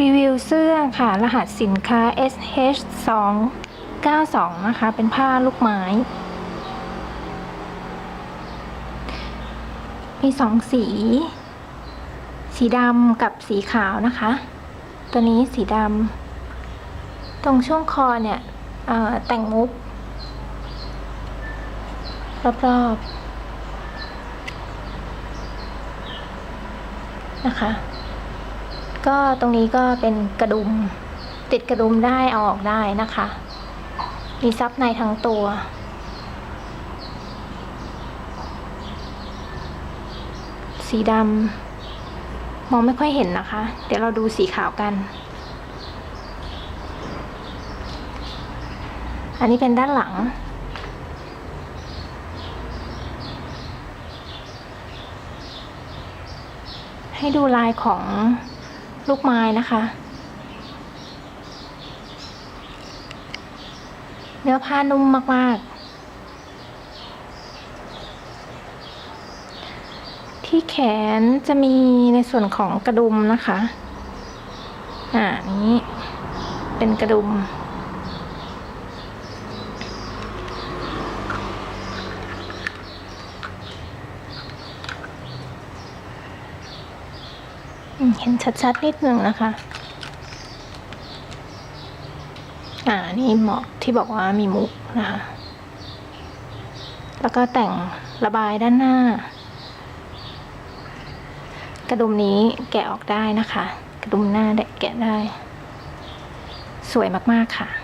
รีวิวเสื้อค่ะ รหัสสินค้า SH 2 9 2 นะคะ เป็นผ้าลูกไม้ มีสองสี สีดำกับสีขาวนะคะ ตัวนี้สีดำ ตรงช่วงคอเนี่ยแต่งมุก รอบๆ นะคะ ก็ตรงนี้ก็เป็นกระดุม ติดกระดุมได้เอาออกได้นะคะ มีซับในทั้งตัว สีดำมองไม่ค่อยเห็นนะคะ เดี๋ยวเราดูสีขาวกัน อันนี้เป็นด้านหลังให้ดูลายของ ลูกไม้นะคะ เนื้อผ้านุ่มมาก ๆ ที่แขนจะมีในส่วนของกระดุมนะคะ อ่านี้เป็นกระดุม เห็นชัดๆนิดนึงนะคะ อ่า นี่หมอกที่บอกว่ามีมุกนะคะ แล้วก็แต่งระบายด้านหน้า กระดุมนี้แกะออกได้นะคะ กระดุมหน้าแกะได้ สวยมากๆค่ะ